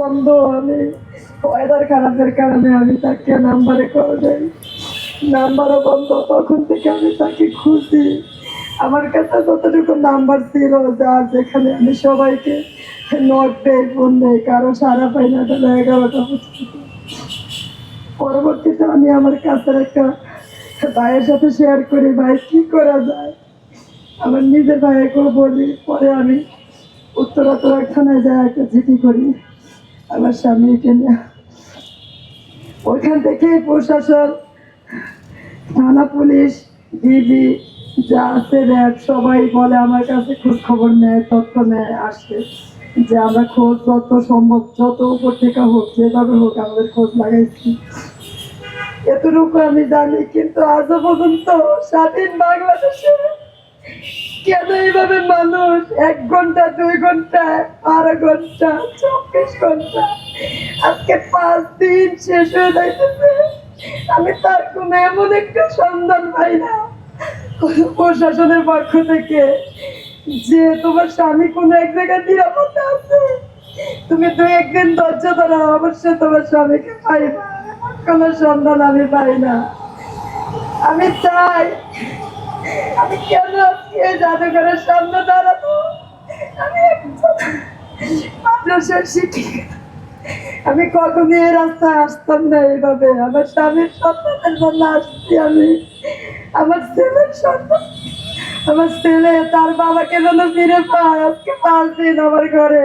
বন্ধ আমি ওয়েদার খারাপের কারণে আমি তাকে নাম্বারে কল দেই। নাম্বারও বন্ধ, তখন থেকে আমি তাকে খুঁজি। আমার কাছে যতটুকু নাম্বার ছিল, যার যেখানে আমি সবাইকে নট দেই ফোন দেই, কারও সারা পাই না তাহলে এগারোটা পরবর্তীতে আমি আমার কাছের একটা ভাইয়ের সাথে শেয়ার করি, ভাই, কি করা যায়? আমার নিজের ভাইকেও বলি, পরে আমি উত্তরাতরা থানায় যায় একটা চিঠি করি। আমার স্বামীকে নিয়ে। ওইখান থেকে প্রশাসন, থানা পুলিশ ডিবি যা আছে র্যাব, সবাই বলে আমার কাছে খোঁজ খবর নেয়, তথ্য নেয়, আসে যে আমরা খোঁজ যত সম্ভব, যত উপর থেকে হোক, যেভাবে হোক আমাদের খোঁজ লাগাইছি। এতটুকু আমি জানি, কিন্তু আজও পর্যন্ত স্বাধীন বাংলাদেশে কেন এইভাবে মানুষ? এক ঘণ্টা, দুই ঘণ্টা বারো ঘণ্টা, চব্বিশ ঘণ্টা। আজকে পাঁচ দিন শেষ হয়ে যাইতেছে। আমি তার কোনো এমন একটা সন্ধান পাই না। প্রশাসনের পক্ষ থেকে যে তোমার স্বামী কোনো এক জায়গায় নিরাপদে আছে, তুমি দু একদিন ধৈর্য ধরো, অবশ্যই তোমার স্বামীকে পাইবা কোনো সন্ধান আমি পাই না। আমি চাই আমি কেন আজকে জাদুঘরের সামনে দাঁড়াবো? আমি মাদ্রাসার শিক্ষিকা আমি কখনই রাস্তায় আসতাম না এইভাবে। আমার স্বামীর সন্তানের জন্য আসছি আমি। আমার ছেলের সন্তান। আমার ছেলে তার বাবাকে যেন ফিরে পায়। আজকে পাঁচ দিন আমার ঘরে।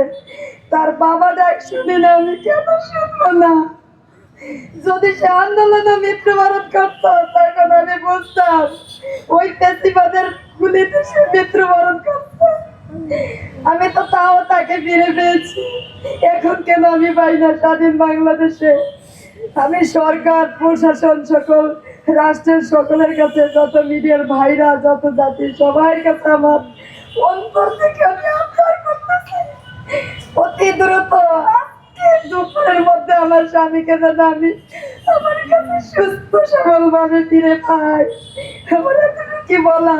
তার বাবা ডাক শুনি না আমি কেন শুনব না? যদি সে আন্দোলনে মৃত্যুবরণ করত, তখন আমি বুঝতাম ওই পেশিবাদের গুলিতে সে মৃত্যুবরণ করত। আমি তো তাও তাকে ফিরে পেয়েছি এখন কেন আমি পাই না স্বাধীন বাংলাদেশে? আমি সরকার, প্রশাসন সকল, রাষ্ট্রের সকলের কাছে, যত মিডিয়ার ভাইরা, যত জাতি সবার কাছে আমার অন্তর থেকে আমি আবদার করতেছি। অতি দ্রুত আমার স্বামীকে দাদা আমি আমার কাছে সুস্থ সবল ভাবে ফিরে পাই। আমার কি বলা।